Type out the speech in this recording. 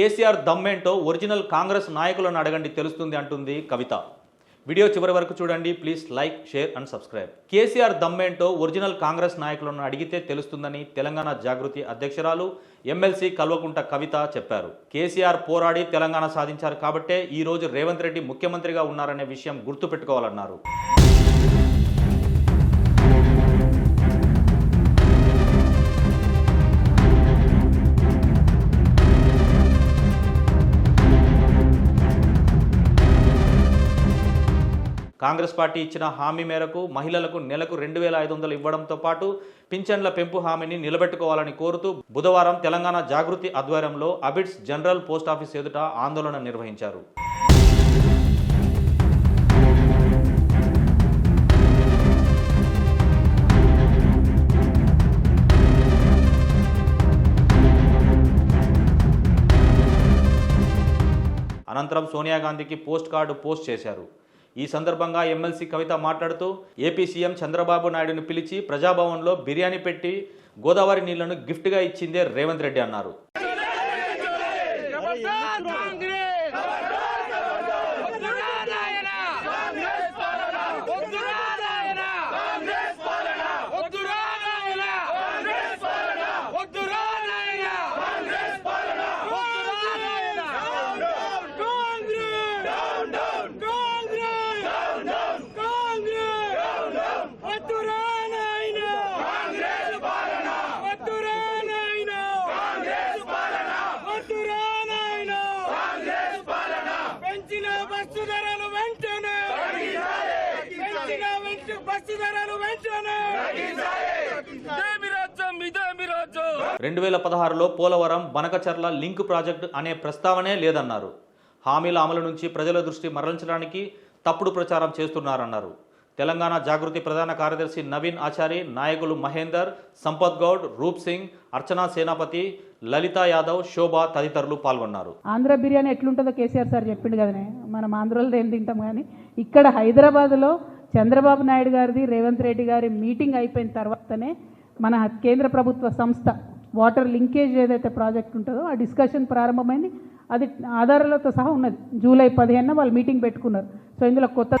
కేసీఆర్ దమ్మేంటో ఒరిజినల్ కాంగ్రెస్ నాయకులను అడగండి తెలుస్తుంది అంటుంది కవిత. వీడియో చివరి వరకు చూడండి please like share and subscribe. KCR దమ్మేంటో original Congress నాయకులను అడిగితే తెలుస్తుందని తెలంగాణ జాగృతి అధ్యక్షురాలు ఎమ్మెల్సీ కల్వకుంట కవిత చెప్పారు. కేసీఆర్ పోరాడి తెలంగాణ సాధించారు కాబట్టే ఈ రోజు రేవంత్ రెడ్డి ముఖ్యమంత్రిగా ఉన్నారనే విషయం గుర్తుపెట్టుకోవాలన్నారు. కాంగ్రెస్ పార్టీ ఇచ్చిన హామీ మేరకు మహిళలకు నెలకు రెండు వేల ఐదు వందలు ఇవ్వడంతో పాటు పింఛన్ల పెంపు హామీని నిలబెట్టుకోవాలని కోరుతూ బుధవారం తెలంగాణ జాగృతి ఆధ్వర్యంలో అబిడ్స్ జనరల్ పోస్ట్ ఆఫీస్ ఎదుట ఆందోళన నిర్వహించారు. అనంతరం సోనియా గాంధీకి పోస్ట్ కార్డు పోస్ట్ చేశారు. ఈ సందర్భంగా ఎమ్మెల్సీ కవిత మాట్లాడుతూ ఏపీ సీఎం చంద్రబాబు నాయుడును పిలిచి ప్రజాభవన్లో బిర్యానీ పెట్టి గోదావరి నీళ్ళను గిఫ్ట్గా ఇచ్చిందే రేవంత్ రెడ్డి అన్నారు రెండు వేల పదహారులో పోలవరం బనకచర్ల లింక్ ప్రాజెక్టు అనే ప్రస్తావనే లేదన్నారు. హామీల అమలు నుంచి ప్రజల దృష్టి మరలించడానికి తప్పుడు ప్రచారం చేస్తున్నారన్నారు. తెలంగాణ జాగృతి ప్రధాన కార్యదర్శి నవీన్ ఆచారి నాయకులు మహేందర్ సంపత్ గౌడ్ రూప్ సింగ్ అర్చనా సేనాపతి లలితా యాదవ్ శోభ తదితరులు పాల్గొన్నారు. ఆంధ్ర బిర్యానీ ఎట్లుంటుందో కేసీఆర్ సార్ చెప్పిండు కదనే. మనం ఆంధ్రలో ఏం తింటాం కానీ ఇక్కడ హైదరాబాద్లో చంద్రబాబు నాయుడు గారిది రేవంత్ రెడ్డి గారి మీటింగ్ అయిపోయిన తర్వాతనే మన కేంద్ర ప్రభుత్వ సంస్థ వాటర్ లింకేజ్ ఏదైతే ప్రాజెక్ట్ ఉంటుందో ఆ డిస్కషన్ ప్రారంభమైంది. అది ఆధారాలతో సహా ఉన్నది. జూలై పదిహేనున వాళ్ళు మీటింగ్ పెట్టుకున్నారు. సో ఇందులో కొత్త